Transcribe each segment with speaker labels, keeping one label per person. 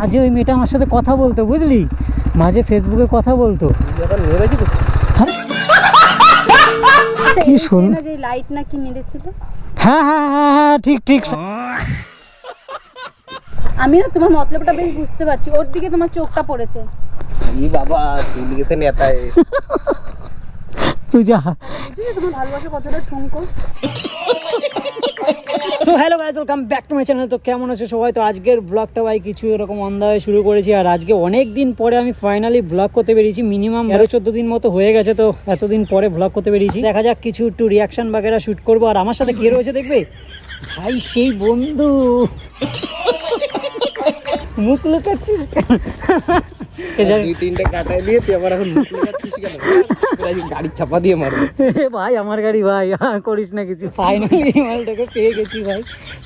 Speaker 1: মাঝে ওই মেয়েটা আমার সাথে কথা বলতো বুঝলি? মাঝে ফেসবুকে কথা বলতো।
Speaker 2: মেরেছি তো
Speaker 1: কি শুন?
Speaker 3: লাইট নাকি মেরেছিল?
Speaker 1: হ্যাঁ হ্যাঁ হ্যাঁ হ্যাঁ ঠিক ঠিক।
Speaker 3: আমি না তোমার মতলবটা বেশ বুঝতে পারছি। ওর দিকে তোমার চোখটা পড়েছে।
Speaker 2: ই বাবা তুই লিখেছে নেতায়।
Speaker 1: তুই যা।
Speaker 3: তোমার ভালোবাসা কতটা ঠুনকো।
Speaker 1: তো hello guys welcome back to my channel তো কেমন আছে সবাই? তো আজকের ব্লগটা ভাই কিছু এরকম অন্ধায় শুরু করেছি আর আজকে অনেক দিন পরে আমি ফাইনালি ব্লগ করতে পেরেছি। মিনিমাম তেরো চোদ্দ দিন মতো হয়ে গেছে তো এতদিন পরে ব্লগ করতে পেরেছি। দেখা যাক কিছু একটু রিয়াকশন বাগেরা শুট করব। আর আমার সাথে কে রয়েছে দেখবে? ভাই সেই বন্ধু। মুখ লুকাচ্ছিস
Speaker 2: দুই তিনটে কাটাই দিয়ে তুই আবার এখন মুখ লাগাচ্ছিস কেন? তোর আজকে গাড়ি চাপা দিয়ে মারবো।
Speaker 1: ভাই আমার গাড়ি ভাই করিস না কিছু। ফাইনালি মালটাকে পেয়ে গেছি ভাই।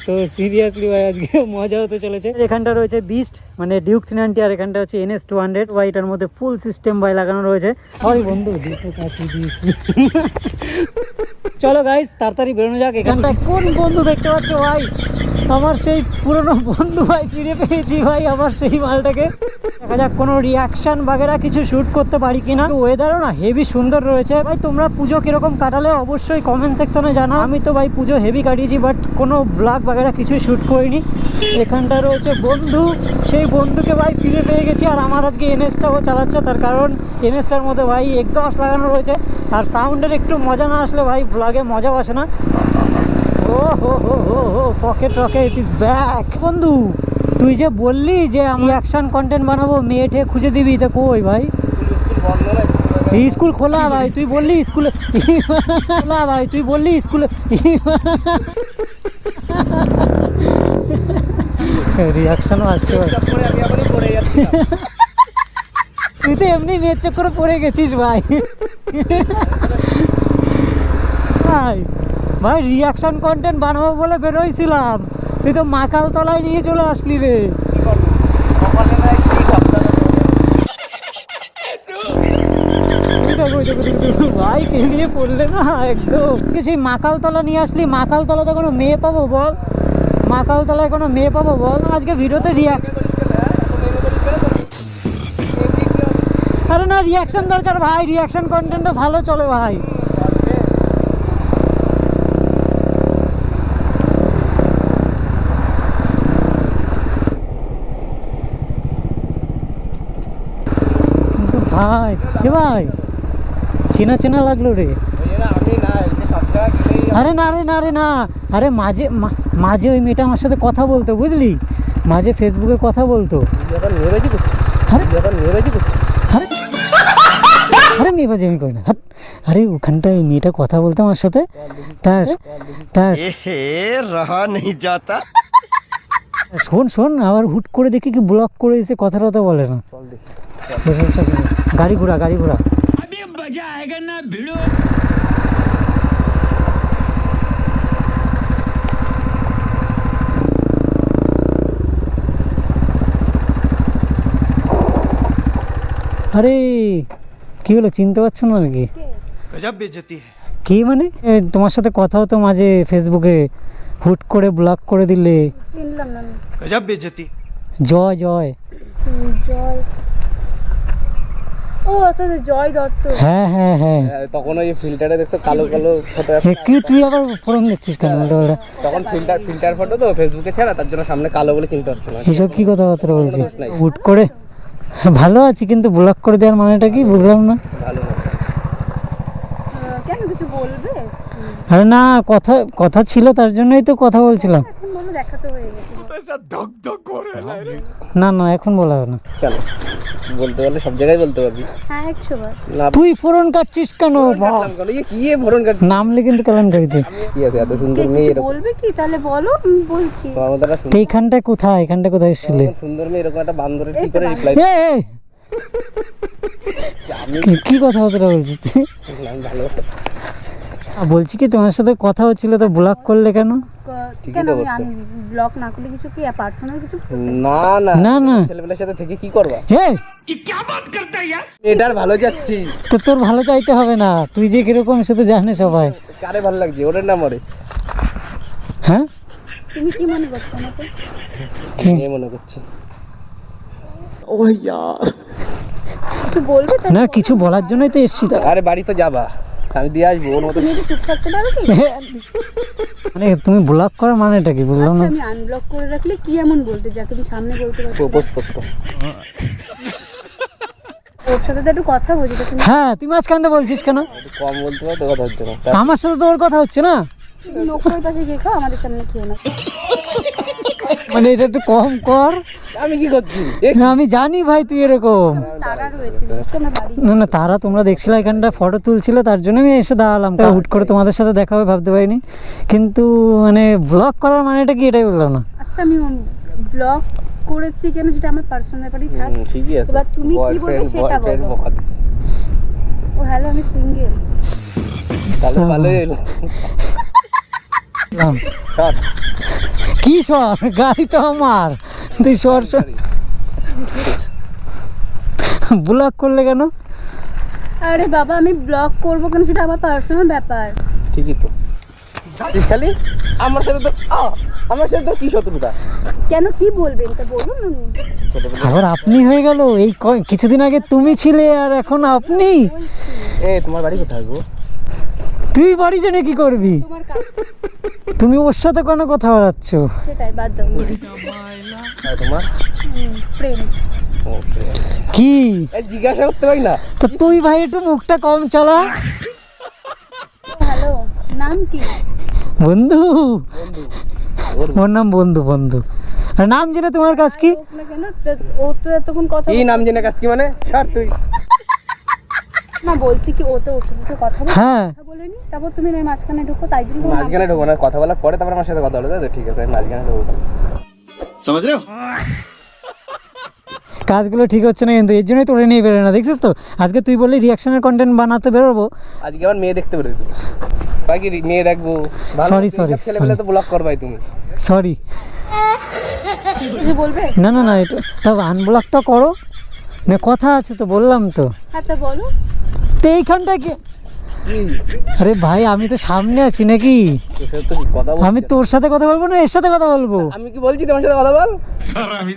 Speaker 1: তো সিরিয়াসলি ভাই আজকে মজা হতে চলেছে। এখানটা রয়েছে বিস্ট মানে ডিউক থ্রি নাইনটি আর এখানটা হচ্ছে এনএস টু হান্ড্রেড এটার মধ্যে ফুল সিস্টেম ভাই লাগানো রয়েছে। সরি বন্ধু চলো তাড়াতাড়ি বেরোনো যাক। এখানটা কোন বন্ধু দেখতে পাচ্ছ ভাই? আমার সেই পুরনো বন্ধু ভাই ফিরে পেয়েছি ভাই আমার সেই মালটাকে। দেখা যাক কোনো রিয়াকশন বাগেরা কিছু শুট করতে পারি কিনা। ওয়েদারও না হেভি সুন্দর রয়েছে। ভাই, তোমরা পুজো কীরকম কাটালে অবশ্যই কমেন্ট সেকশনে জানাও। আমি তো ভাই পুজো হেভি কাটিয়েছি বাট কোনো ব্লগ বাগেরা কিছুই শুট করিনি। এখানটা রয়েছে বন্ধু। সেই বন্ধুকে ভাই ফিরে পেয়ে গেছি, আর আমার আজকে এনএসটাও চালাচ্ছে। তার কারণ এনএসটার মধ্যে ভাই এক্সস্ট লাগানো রয়েছে। আর সাউন্ডের একটু মজা না আসলে ভাই ব্লগে মজাও আসে না। ও হো হো হো হো পকেট রকেট ইজ ব্যাক বন্ধু তুই যে বললি যে আমি অ্যাকশন কন্টেন্ট বানাবো মেয়ে ঠে খুঁজে দিবি তা কই ভাই?
Speaker 2: স্কুল
Speaker 1: খোলা ভাই তুই বললি স্কুলে খোলা ভাই তুই বললি স্কুলে রিয়াকশনও আসছে ভাই। তুই তো এমনি মেয়ের চক্করে পড়ে গেছিস ভাই। ভাই ভাই রিয়াকশন কন্টেন্ট বানাবো বলে বেরোইছিলাম। তুই তো মাকাল তলায় নিয়ে চলে আসলি রে। ভাই, কে নিয়ে পড়লে না? একদম। সেই মাকাল তলা নিয়ে আসলি? মাকাল তলাতে কোনো মেয়ে পাবো বল? মাকাল তলায় কোনো মেয়ে পাবো বল? আজকে ভিডিওতে রিয়াকশন আরে না রিয়াকশন দরকার ভাই। রিয়াকশন কন্টেন্টও ভালো চলে ভাই। ভাই কে ভাই চেনা চেনা লাগল রে। আরে না রে না রে না আরে মাঝে মাঝে ওই মেয়েটা আমার সাথে কথা বলতো বুঝলি? মাঝে ফেসবুকে কথা বলতো। আরে মেয়ে আমি কই না। আরে ওখানটায় মেয়েটা কথা বলতো আমার সাথে। তাস
Speaker 4: তাস। রহা নেই যাতা।
Speaker 1: শোন শোন আবার হুট করে দেখি কি ব্লক করে এসে কথা টথা বলে না। গাড়ি ঘোড়া গাড়ি ঘোড়া আরে কি হলো চিনতে পারছ না নাকি? কি মানে? তোমার সাথে কথা হতো মাঝে ফেসবুকে হুট করে ব্লক করে দিলে। জয় জয়।
Speaker 3: জয়। ও আচ্ছা আচ্ছা, জয় দত্ত।
Speaker 1: হ্যাঁ হ্যাঁ হ্যাঁ।
Speaker 2: হ্যাঁ, তখন ওই ফিল্টারে দেখছ কালো কালো ফটো
Speaker 1: কি তুই আবার ফোরন দিচ্ছিস কেন?
Speaker 2: তখন ফিল্টার ফিল্টার ফটো তো ফেসবুকে ছাড়া তার জন্য সামনে কালো বলে চিনতে পারছ না।
Speaker 1: এসব কি কথাবার্তা বলছিস? করে। ভালো আছি কিন্তু ব্লক করে দেওয়ার মানেটা কি? বুঝলাম না।
Speaker 2: ভালো
Speaker 3: কেন কিছু বলবে?
Speaker 1: আরে না কথা কথা ছিল তার জন্যই তো কথা বলছিলাম।
Speaker 3: এখন বলো দেখা তো হয়ে।
Speaker 1: না? না এখন বলা হবে না।
Speaker 2: কেন? বলতে পারলে সব জায়গায় বলতে পারবি।
Speaker 3: হ্যাঁ বার।
Speaker 1: তুই ফোরন কাটছিস কেন?
Speaker 2: ইয়ে কি এ ভরণ কাট
Speaker 1: নামলে কিন্তু কেলেঙ্কারিতে
Speaker 2: কি আছে? এত সুন্দর মেয়ে এরকম
Speaker 3: বলবে কি? তাহলে বলো বলছি।
Speaker 2: তোমার মতো একটা
Speaker 1: তো
Speaker 2: সুন্দর
Speaker 1: এইখানটায় কোথায়? এখানটা কোথায় এসেছিলে?
Speaker 2: সুন্দর মেয়ে এরকম একটা বান্দরের কি করে রিপ্লাই
Speaker 1: কি- কি কথাবার্তা বলছিস তুই?
Speaker 2: ভালো
Speaker 1: বলছি কি তোমার সাথে কথা হচ্ছিল তো ব্লক করলে কেন?
Speaker 3: কেন
Speaker 2: তো
Speaker 3: আমি ব্লক না করলে কিছু কি পার্সোনাল কিছু?
Speaker 2: না না।
Speaker 1: না, না।
Speaker 2: সাথে থেকে কি করবা?
Speaker 1: হে!
Speaker 2: এটার ভালো যাচ্ছি।
Speaker 1: তো তোর ভালো চাইতে হবে না। তুই যে কীরকম জানে সবাই।
Speaker 2: কারে ভালো লাগছে? ওরের নাম ওরে
Speaker 1: হ্যাঁ?
Speaker 3: তুমি কি মনে করছ আমাকে?
Speaker 1: কি?
Speaker 2: মেয়ে মনে করছে?
Speaker 3: কিছু বলবে
Speaker 1: না কিছু বলার জন্যই তো এসছি তা।
Speaker 2: আরে বাড়ি তো যাবা। আমি দিয়ে আসব ওর মতো
Speaker 3: তুমি একটু চুপ থাকতে পারো কি?
Speaker 1: মানে তুমি ব্লক করার মানেটা কি বুঝলাম
Speaker 3: আচ্ছা
Speaker 1: না
Speaker 3: আমি আনব্লক করে রাখলে কি এমন বলতে যা তুমি সামনে বলতে পারছ?
Speaker 2: প্রপোজ করতো।
Speaker 3: ওর সাথে তো একটু কথা বলছি তা তুমি
Speaker 1: হ্যাঁ মাঝখান থেকে বলছিস কেন?
Speaker 2: কম বলতে পারো তো কথা হচ্ছে না।
Speaker 1: আমার সাথে তো ওর কথা হচ্ছে না?
Speaker 3: তুমি নৌকোর পাশে গিয়ে খাও আমাদের সামনে খেও না
Speaker 1: মানে এটা একটু কম কর।
Speaker 2: আমি কি করছি?
Speaker 1: না আমি জানি ভাই তুই এরকম। না না তারা তোমরা দেখছিলে এখানটা ফটো তুলছিল তার জন্য আমি এসে দাঁড়ালাম। তা হুট করে তোমাদের সাথে দেখা হবে ভাবতে পারিনি। কিন্তু মানে ব্লক করার মানেটা কি এটাই বললাম না।
Speaker 3: আচ্ছা আমি ব্লগ করেছি কেন সেটা আমার পার্সোনাল ব্যাপারই থাক।
Speaker 2: ঠিকই আছে।
Speaker 3: এবার তুমি কি বলবে সেটা বলো। ও হ্যালো আমি সিঙ্গেল
Speaker 2: তাহলে ভালোই হলো।
Speaker 1: নাম।
Speaker 2: সর
Speaker 1: কি সর গাড়ি তো আমার। তুই সর সর। ব্লক করলে কেন?
Speaker 3: আরে বাবা আমি ব্লগ করব কেন? সেটা আমার পার্সোনাল ব্যাপার।
Speaker 2: ঠিকই তো। যাচ্ছিস খালি? আমার সাথে তো আ, আমার সাথে তো কি শত্রুতা?
Speaker 3: কেন কি বলবেন? তা বলুন
Speaker 1: আবার আপনি হয়ে গেল। এই ক- কিছুদিন আগে তুমি ছিলে আর এখন আপনি?
Speaker 2: এ তোমার বাড়ি কোথায় গো?
Speaker 1: তুই বাড়ি জেনে কি করবি?
Speaker 3: তোমার কাজ
Speaker 1: তুমি ওর সাথে কেন কথা বলাচ্ছ?
Speaker 3: সেটাই বাদ দাও
Speaker 2: আর তোমার? ওকে।
Speaker 1: কি?
Speaker 2: জিজ্ঞাসা করতে পারি না?
Speaker 1: তো তুই ভাই একটু মুখটা কম চালা।
Speaker 3: হ্যালো নাম কি?
Speaker 1: বন্ধু।
Speaker 2: বন্ধু। ওর
Speaker 1: নাম বন্ধু বন্ধু। আর নাম জেনে তোমার কাজ কি?
Speaker 3: ও তো এতক্ষণ কথা
Speaker 2: কি নাম জেনে কাজ কি মানে? সর তুই।
Speaker 3: না বলছি কি ও তো ওর সাথে কথা
Speaker 1: হ্যাঁ।
Speaker 3: কথা বলেনি? তারপর তুমি ওই মাঝখানে ঢুকো তাই জন্য
Speaker 2: মাঝখানে ঢুকো না কথা বলার পরে তারপর আমার সাথে কথা হলো তো ঠিক আছে মাঝখানে ঢুকো
Speaker 4: সমাজ
Speaker 1: কাজগুলো ঠিক হচ্ছে না কিন্তু এর জন্যই তোরে নিয়ে বেরো না দেখছিস তো? আজকে তুই বললি রিয়াকশনের কন্টেন্ট বানাতে বেরোবো।
Speaker 2: আজকে আবার মেয়ে দেখতে বেরোবি বাকি মেয়ে দেখব।
Speaker 1: সরি
Speaker 2: সরি ছেলেবেলা তো ব্লক করবাই তুমি।
Speaker 1: সরি না না না এটা তবে আনব্লকটা করো। না কথা আছে তো বললাম তো।
Speaker 3: হ্যাঁ, বলো।
Speaker 1: তো এইখানটা কি? আরে ভাই আমি তো সামনে আছি নাকি? আমি তোর সাথে কথা বলব না এর সাথে কথা বলব?
Speaker 2: আমি কি বলছি তোমার সাথে কথা বল।
Speaker 1: আমি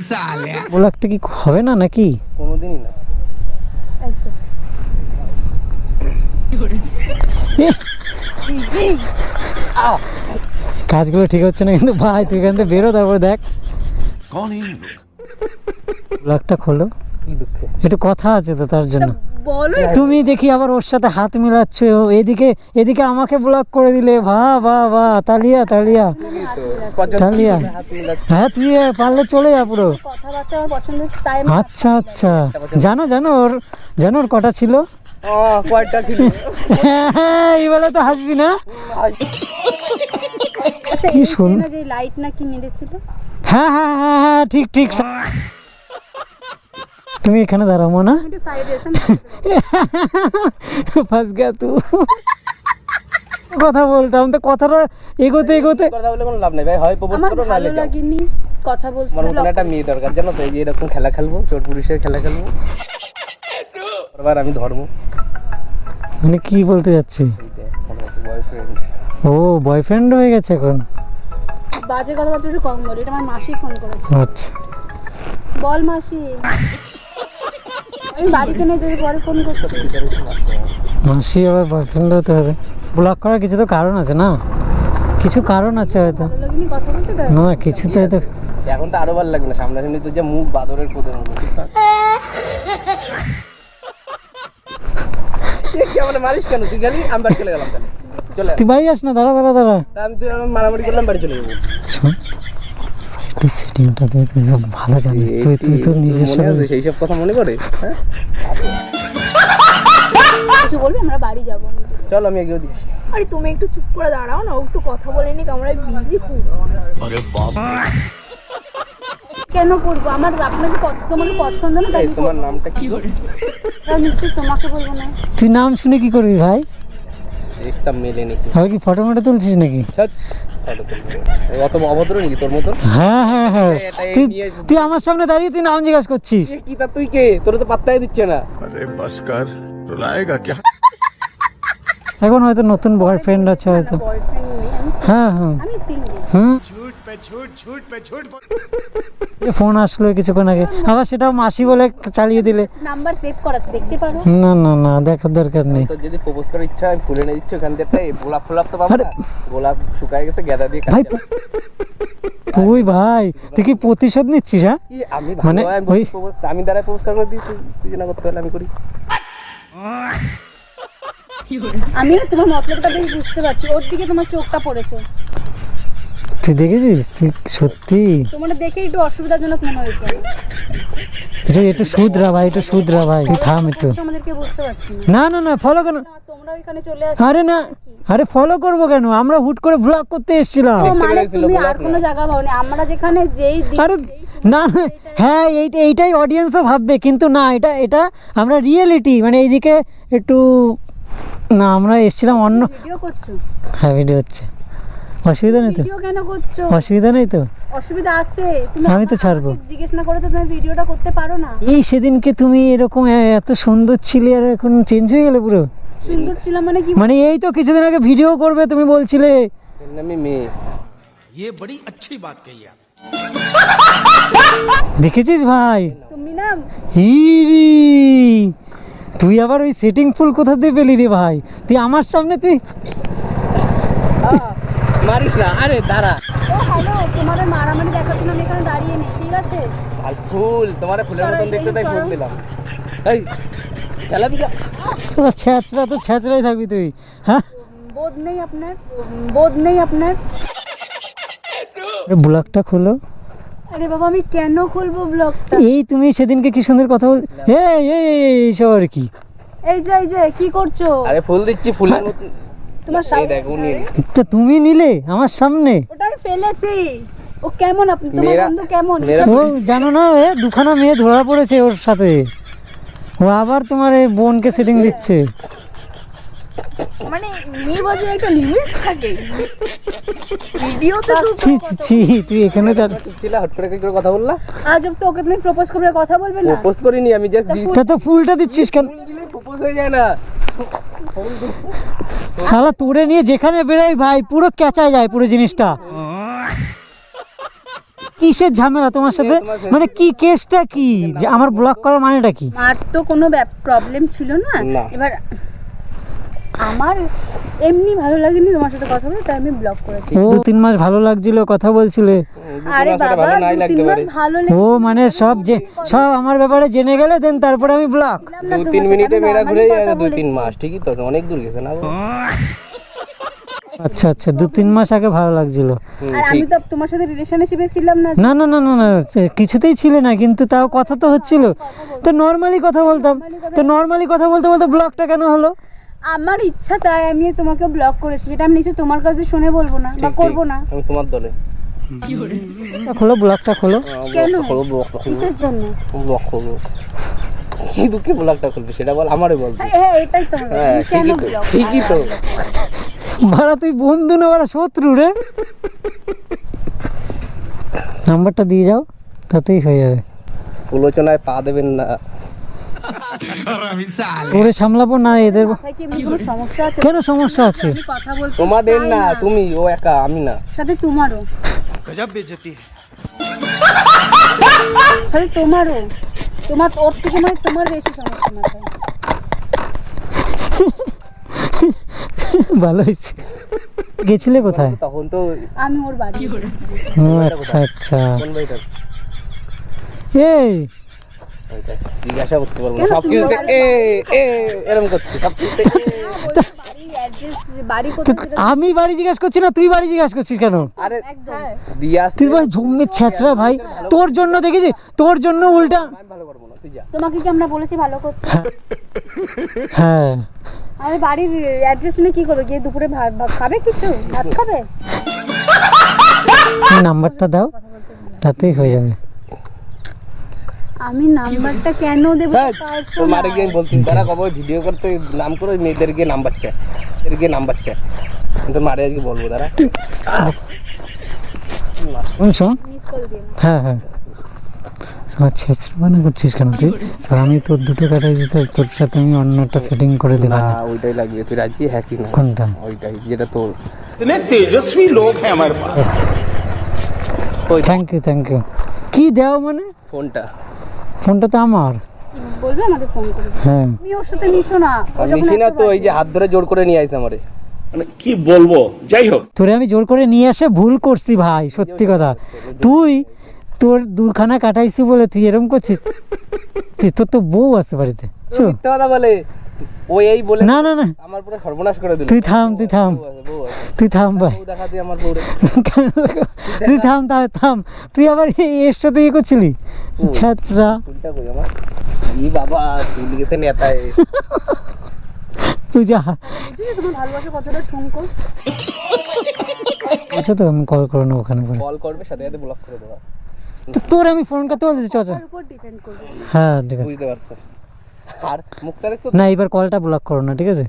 Speaker 1: একটা কি হবে না নাকি? কাজগুলো ঠিক হচ্ছে না কিন্তু ভাই তুই এখান থেকে বেরো তারপর দেখ।
Speaker 4: কোন
Speaker 1: ব্লগটা খোলো।
Speaker 2: কি দুঃখে?
Speaker 1: একটু কথা আছে তো তার জন্য। তুমি দেখি আবার ওর সাথে হাত মিলাচ্ছ এদিকে এদিকে আমাকে ব্লক করে দিলে। ভা ভা ভা তালিয়া তালিয়া। তালিয়া। হ্যাঁ তুই পারলে চলে যা পুরো। আচ্ছা আচ্ছা। জানো জানো ওর জানো ওর কটা ছিল?
Speaker 2: ও কয়টা ছিল?
Speaker 1: হ্যাঁ এইবেলা তো হাসবি না।
Speaker 3: আচ্ছা
Speaker 1: কি শুন-
Speaker 3: যে না যে লাইট না কি মেরেছিল?
Speaker 1: হ্যাঁ হ্যাঁ হ্যাঁ হ্যাঁ ঠিক ঠিক। তুমি এখানে দাঁড়াও মনে।
Speaker 3: এসে
Speaker 1: ফাঁস গা তু। কথা বলতাম তো কথাটা এগোতে এগোতে।
Speaker 2: কথা বলে কোনো লাভ নাই ভাই হয় প্রপোজ করো যাও।
Speaker 3: কথা বলতে
Speaker 2: আমার মতন একটা মেয়ে দরকার জানো তো এই যে এরকম খেলা খেলব চোর পুলিশের খেলা খেলব। এবার আমি ধর্ম।
Speaker 1: মানে কি বলতে যাচ্ছি? ও বয়ফ্রেন্ড হয়ে গেছে এখন?
Speaker 3: বাজে কথাবার্তা একটু কম বলি এটা আমার মাসি ফোন করেছে।
Speaker 1: আচ্ছা।
Speaker 3: বল মাসি। বাড়িতে পরে ফোন
Speaker 1: মাসি আবার বয়ফ্রেন্ড হতে হবে ব্লক করার কিছু তো কারণ আছে না? কিছু কারণ আছে হয়তো।
Speaker 3: ভালো লাগেনি কথা বলতে দেয়
Speaker 1: না কিছু তো হয়তো
Speaker 2: এখন তো আরও ভালো লাগবে না সামনাসামনি তো যে মুখ বাদরের কোদের মতো মারিস কেন? তুই গেলি আমি বাড়ি চলে গেলাম তাহলে।
Speaker 1: তুই বাড়ি যাস না দাঁড়া দাঁড়া দাঁড়া।
Speaker 2: তা আমি তুই মারামারি করলাম বাড়ি চলে যাব।
Speaker 1: তুই সেটিংটা তুই ভালো জানিস তুই তুই তো নিজের সাথে
Speaker 2: সেই সব কথা মনে করে হ্যাঁ?
Speaker 3: কিছু বলবি? আমরা বাড়ি যাব।
Speaker 2: চল আমি এগিয়ে দিই
Speaker 3: আরে তুমি একটু চুপ করে দাঁড়াও না একটু কথা বলে নিক আমরা বিজি খুব।
Speaker 4: আরে বাবা
Speaker 3: কেন করব? আমার আপনাকে তোমার পছন্দ না তাই
Speaker 2: তোমার নামটা কি?
Speaker 3: করে আমি তোমাকে বলব না।
Speaker 1: তুই নাম শুনে কি করবি ভাই?
Speaker 2: একদম মেলেনি
Speaker 1: আমি কি ফটো মটো তুলছিস নাকি?
Speaker 2: অত অভদ্র নাকি তোর মতো
Speaker 1: হ্যাঁ হ্যাঁ হ্যাঁ। তুই আমার সামনে দাঁড়িয়ে তুই নাম জিজ্ঞাসা করছিস?
Speaker 2: কি তা তুই কে? তোর তো পাত্তাই দিচ্ছে না।
Speaker 4: আরে বাস কর রোলায়েগা কে
Speaker 1: এখন হয়তো নতুন বয়ফ্রেন্ড আছে হয়তো। হ্যাঁ হ্যাঁ। হুম? ফোন আসলো কিছুক্ষণ আগে। আবার সেটাও মাসি বলে চালিয়ে দিলে।
Speaker 3: নাম্বার সেভ করা আছে দেখতে পারো।
Speaker 1: না না না দেখার দরকার নেই।
Speaker 2: তোর যদি প্রপোজ করার ইচ্ছা হয় আমি ফুল এনে দিচ্ছি ওখান থেকে গোলাপ ফোলাপ তো পাবো না। গোলাপ শুকায় গেছে গেঁদা দিয়ে
Speaker 1: ভাই তুই ভাই তুই কি প্রতিশোধ নিচ্ছিস হ্যাঁ?
Speaker 2: আমি
Speaker 1: মানে ওই-
Speaker 2: আমি দ্বারা প্রপোজ করে দিই তুই তুই না করতে হলে আমি করি।
Speaker 3: আমি না তোমার মতলবটা বেশ বুঝতে পারছি। ওর দিকে তোমার চোখটা পড়েছে।
Speaker 1: তুই দেখেছিস? তুই সত্যি?
Speaker 3: তোমার দেখে একটু অসুবিধাজনক মনে হয়েছে
Speaker 1: একটু একটু সুদরা ভাই একটু সুদরা ভাই। তুই থাম একটু।
Speaker 3: আচ্ছা, আমাদেরকে বুঝতে পারছি না।
Speaker 1: না না না ফলো কেন
Speaker 3: তোমরা ওইখানে চলে আসো।
Speaker 1: আরে না আরে ফলো করব কেন? আমরা হুট করে ব্লগ করতে এসেছিলাম।
Speaker 3: মানে তুমি আর কোনো জায়গা ভাবনি? আমরা যেখানে যেই
Speaker 1: আরে না হ্যাঁ এই এইটাই অডিয়েন্সও ভাববে কিন্তু না এটা এটা আমরা রিয়েলিটি মানে এইদিকে একটু না আমরা এসেছিলাম অন্য
Speaker 3: ভিডিও
Speaker 1: হ্যাঁ ভিডিও হচ্ছে। অসুবিধা নেই তো
Speaker 3: ভিডিও কেন করছো
Speaker 1: অসুবিধা নেই তো
Speaker 3: অসুবিধা আছে তুমি
Speaker 1: আমি তো
Speaker 3: আমা-
Speaker 1: ছাড়বো।
Speaker 3: আমাকে জিজ্ঞেস না করে তো তুমি ভিডিওটা করতে পারো না
Speaker 1: এই সেদিনকে তুমি এরকম এ- এত সুন্দর ছিলে আর এখন চেঞ্জ হয়ে গেলে পুরো
Speaker 3: সুন্দর ছিলাম মানে কি
Speaker 1: মানে এই তো কিছুদিন আগে ভিডিও করবে তুমি বলছিলে
Speaker 2: এর নামে মেয়ে
Speaker 5: ये बड़ी अच्छी बात कही आप
Speaker 1: দেখেছিস ভাই
Speaker 3: তুমি না
Speaker 1: হিরি তুই আবার ওই সেটিং ফুল কোথা দিয়ে পেলি রে ভাই তুই আমার সামনে তুই
Speaker 2: মারিস না আরে দাঁড়া
Speaker 3: ও হ্যালো তোমাদের মারামারি দেখার জন্য আমি এখানে দাঁড়িয়ে নেই ঠিক আছে
Speaker 2: আর ফুল তোমার ফুলের মতন দেখতে তাই ফুল দিলাম এই চালা দিকা
Speaker 1: চলো ছ্যাঁচড়া তো ছ্যাঁচড়াই থাকবি তুই হ্যাঁ
Speaker 3: বোধ নেই আপনার বোধ নেই আপনার
Speaker 1: ব্লগটা খোলো
Speaker 3: আরে বাবা আমি কেন খুলবো ব্লগটা
Speaker 1: এই তুমি সেদিনকে কি সুন্দর কথা বল এই এই এই, এই, আর কি
Speaker 3: এই যে এই যে কি করছ
Speaker 2: আরে ফুল দিচ্ছি ফুলের মতন
Speaker 3: তোমার
Speaker 2: এই
Speaker 3: সামনে
Speaker 2: দেখ
Speaker 1: তো তুমি নিলে আমার সামনে?
Speaker 3: ওটা আমি ফেলেছি। ও কেমন আপনি? তোমার বন্ধু কেমন?
Speaker 1: ও জানো না এ দুখানা মেয়ে ধরা পড়েছে ওর সাথে। ও আবার তোমার এই বোনকে সেটিং দিচ্ছে।
Speaker 3: মানে মেয়ে বাজে একটা লিমিট থাকে। ভিডিওতে তো
Speaker 1: ছি ছি ছি তুই এখানে যা
Speaker 2: ছিল হট করে কি করে কথা বললা?
Speaker 3: আজ অব্দি ওকে তুমি প্রপোজ করবে কথা বলবে না।
Speaker 2: প্রপোজ করিনি আমি জাস্ট
Speaker 1: তো ফুলটা দিচ্ছিস কেন?
Speaker 2: দিলে প্রপোজ হয়ে যায় না।
Speaker 1: শালা তোরে নিয়ে যেখানে বেরোই ভাই পুরো ক্যাচায় যায় পুরো জিনিসটা। কিসের ঝামেলা তোমার সাথে? মানে কি কেসটা কি? যে আমার ব্লক করার মানেটা কি?
Speaker 3: আর তো কোনো প্রবলেম ছিল না। এবার আমার এমনি ভালো লাগেনি তোমার সাথে কথা বলে তাই আমি ব্লক করেছি।
Speaker 1: দু তিন মাস ভালো লাগছিল কথা বলছিলে।
Speaker 3: আরে বাবা দু ভালো
Speaker 1: ও মানে সব যে সব আমার ব্যাপারে জেনে গেলে দেন তারপরে আমি ব্লক
Speaker 2: দু তিন মিনিটে মেয়েরা ঘুরে যায়
Speaker 3: কথা
Speaker 2: দুই তিন মাস ঠিকই তো অনেক দূর গেছে না
Speaker 1: আচ্ছা আচ্ছা দু তিন মাস আগে ভালো লাগছিল।
Speaker 3: আর আমি তো তোমার সাথে রিলেশনশিপে ছিলাম না।
Speaker 1: না না না না না কিছুতেই ছিলে না কিন্তু তাও কথা তো হচ্ছিল। তো নর্মালি কথা বলতাম। তো নর্মালি কথা বলতে বলতে ব্লকটা কেন হলো?
Speaker 3: আমার ইচ্ছা তাই আমি তোমাকে ব্লক করেছি। সেটা আমি নিশ্চয়ই তোমার কাছে শুনে বলব না বা করব না।
Speaker 2: আমি তোমার দলে।
Speaker 1: খোলো ব্লকটা খোলো।
Speaker 3: কেন?
Speaker 2: ব্লক
Speaker 3: কিসের জন্য?
Speaker 2: ব্লক করব কি দুঃখে ব্লকটা খুলবি সেটা বল আমারে বল
Speaker 3: হ্যাঁ হ্যাঁ এটাই তো
Speaker 2: হ্যাঁ
Speaker 3: কেন?
Speaker 2: ঠিকই তো
Speaker 1: ভাড়া তুই বন্ধু না ভাড়া শত্রু রে? নাম্বারটা দিয়ে যাও তাতেই হয়ে যাবে।
Speaker 2: প্রলোচনায় পা দেবেন না।
Speaker 1: ওরে সামলাবো না এদের
Speaker 3: কোনো সমস্যা আছে?
Speaker 1: কেন সমস্যা আছে?
Speaker 3: আমি কথা বলতে
Speaker 2: তোমাদের না। তুমি ও একা আমি না।
Speaker 3: সাথে তোমারও।
Speaker 5: গজব বেজতি
Speaker 3: খালি তোমারও তোমার ওর থেকে মানে তোমার বেশি সমস্যা মাথায়
Speaker 1: ভালো হয়েছে। গেছিলে কোথায়?
Speaker 2: তখন তো
Speaker 3: আমি ওর বাড়ি
Speaker 1: ও আচ্ছা আচ্ছা। এই
Speaker 2: জিজ্ঞাসা করতে পারব সব কিছুতে এ এরকম করছি সব কিছুতে
Speaker 1: আমি বাড়ি জিজ্ঞাসা করছি না? তুই বাড়ি জিজ্ঞাসা করছিস কেন?
Speaker 2: আরে আসতে
Speaker 1: তুই ভাই জম্মের ছ্যাঁচড়া ভাই। তোর জন্য দেখেছি তোর জন্য উল্টা।
Speaker 2: আমি ভালো করব না তুই যা।
Speaker 3: তোমাকে কি আমরা বলেছি ভালো করতে?
Speaker 1: হ্যাঁ।
Speaker 3: আমি বাড়ির অ্যাড্রেস শুনে কি করবে? গিয়ে দুপুরে ভাত ভাত খাবে কিছু? ভাত খাবে?
Speaker 1: নাম্বারটা দাও তাতেই হয়ে যাবে।
Speaker 3: আমি নাম্বারটা কেন দেব?
Speaker 2: হ্যাঁ, তোর মারে গিয়ে বলতে তারা কবে ভিডিও করতে নাম করে মেয়েদের গিয়ে নাম্বার চায় এর গিয়ে নাম্বার চায় মারে আজকে বলব তারা
Speaker 1: হ্যাঁ হ্যাঁ। মানে করছিস কেন তুই? স্যার আমি তোর দুটো কাটাই দিতে তোর সাথে আমি অন্য একটা সেটিং করে দিলাম
Speaker 2: ওইটাই তুই রাজি? হ্যাঁ কি
Speaker 1: কোনটা?
Speaker 2: ওইটাই যেটা তোর।
Speaker 5: তেজস্বী লোক হ্যাঁ
Speaker 2: আমার
Speaker 1: থ্যাংক ইউ থ্যাংক ইউ কি দাও মানে?
Speaker 2: ফোনটা।
Speaker 1: ফোনটা তো আমার।
Speaker 3: বলবে আমাকে ফোন করে
Speaker 1: হ্যাঁ।
Speaker 3: তুমি ওর সাথে মিশো না। ও যখন
Speaker 2: মিশি না তো এই যে হাত ধরে জোর করে নিয়ে আইছে আমারে।
Speaker 6: মানে কি বলব? যাই হোক।
Speaker 1: তোরে আমি জোর করে নিয়ে আসে ভুল করছি ভাই সত্যি কথা। তুই তোর দুখানা কাটাইছি বলে তুই এরকম করছিস? তোর তো বউ আছে বাড়িতে।
Speaker 2: মিথ্যে কথা বলে। ওই এই বলে
Speaker 1: না না না।
Speaker 2: আমার পুরো সর্বনাশ করে দিল।
Speaker 1: তুই থাম তুই থাম। তুই থাম ভাই।
Speaker 2: দেখা তুই আমার
Speaker 1: তুই থাম তা থাম। তুই আবার এই- এর সাথে ইয়ে করছিলি? ছাত্রা।
Speaker 2: চুলটা কই আমার? ই বাবা গেছে নেতায়।
Speaker 1: তুই যা।
Speaker 3: তোমার ভালোবাসা কতটা ঠুনকো
Speaker 1: আচ্ছা তো আমি কল করে নেব ওখানে
Speaker 2: কল করবে সাথে সাথে ব্লক করে দেবা।
Speaker 1: তো তোর আমি ফোন করতে বলছি চ চ।
Speaker 3: উপর ডিপেন্ড করবে।
Speaker 1: হ্যাঁ ঠিক আছে।
Speaker 2: বুঝতে পারছ। আর মুখটা দেখছ
Speaker 1: না এবার কলটা ব্লক করো না ঠিক আছে?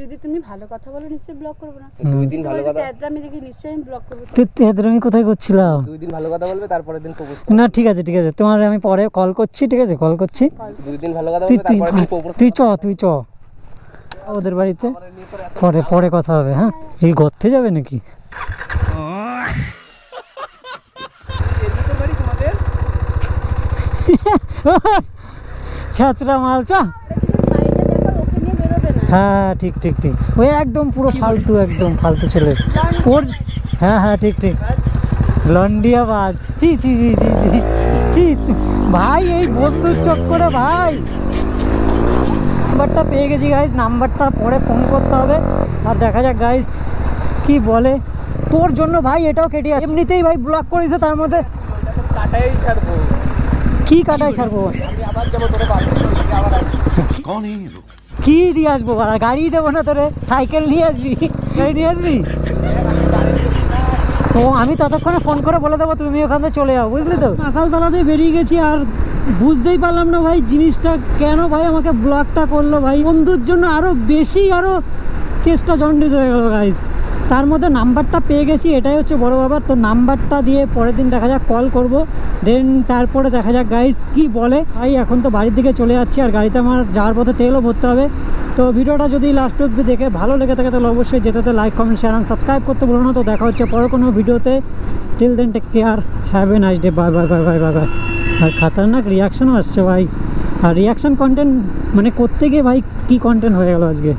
Speaker 3: যদি তুমি ভালো কথা বলো নিশ্চয়ই ব্লক করব না।
Speaker 2: দুই দিন ভালো কথা
Speaker 3: তোমার আমি দেখি নিশ্চয়ই আমি ব্লক করব।
Speaker 1: তুই তেদের আমি কোথায় করছিলাম?
Speaker 2: দুই দিন ভালো কথা বলবে তারপরের দিন প্রপোজ
Speaker 1: না ঠিক আছে ঠিক আছে। তোমার আমি পরে কল করছি ঠিক আছে? কল করছি।
Speaker 2: দুই দিন ভালো কথা
Speaker 1: তুই
Speaker 2: বলবে
Speaker 1: তুই
Speaker 2: তারপরের দিন প্রপোজ
Speaker 1: তুই চ তুই চ। ওদের বাড়িতে? পরে পরে কথা হবে হ্যাঁ? এই গর্তে যাবে নাকি? মাল চ
Speaker 3: দেখো ওকে নিয়ে বেরোবে না
Speaker 1: হ্যাঁ ঠিক ঠিক ঠিক। ওই একদম পুরো ফালতু একদম ফালতু ছেলে। ওর হ্যাঁ হ্যাঁ ঠিক ঠিক। লন্ডিয়া বাজ চি চি চি চি চি চি ভাই এই বন্ধুর চক্করে ভাই। নাম্বারটা পেয়ে গেছি গাইজ নাম্বারটা পরে ফোন করতে হবে। আর দেখা যাক গাইজ কি বলে। তোর জন্য ভাই এটাও কেটে এমনিতেই ভাই ব্লক করেছে তার মধ্যে। কি কাটায় ছাড়বো? কি দিয়ে আসব বাড়া গাড়ি দেবো না তোরে? সাইকেল নিয়ে আসবি? গাড়ি নিয়ে আসবি? ও আমি ততক্ষণে ফোন করে বলে দেবো, তুমি ওখানে চলে যাও, বুঝলি তো? সকালতলা দিয়ে বেরিয়ে গেছি আর বুঝতেই পারলাম না ভাই জিনিসটা কেন ভাই আমাকে ব্লকটা করল ভাই। বন্ধুর জন্য আরও বেশি আরও কেসটা জন্ডিত হয়ে গেল গাইজ তার মধ্যে নাম্বারটা পেয়ে গেছি, এটাই হচ্ছে বড় ব্যাপার। তো নাম্বারটা দিয়ে পরের দিন দেখা যাক কল করব। দেন তারপরে দেখা যাক গাইজ কি বলে। ভাই, এখন তো বাড়ির দিকে চলে যাচ্ছি, আর গাড়িতে আমার যাওয়ার পথে তেলও ভরতে হবে। তো ভিডিওটা যদি লাস্ট অব্দি দেখে ভালো লেগে থাকে, তাহলে অবশ্যই যেতে like comment share and subscribe করতে ভুলো না। তো দেখা হচ্ছে পরে কোনো ভিডিওতে। Till then take care have a nice day bye bye bye bye bye bye আর খাতারনাক রিয়াকশনও আসছে, ভাই। আর রিয়াকশন কন্টেন্ট মানে করতে গিয়ে ভাই, কী কন্টেন্ট হয়ে গেল আজকে?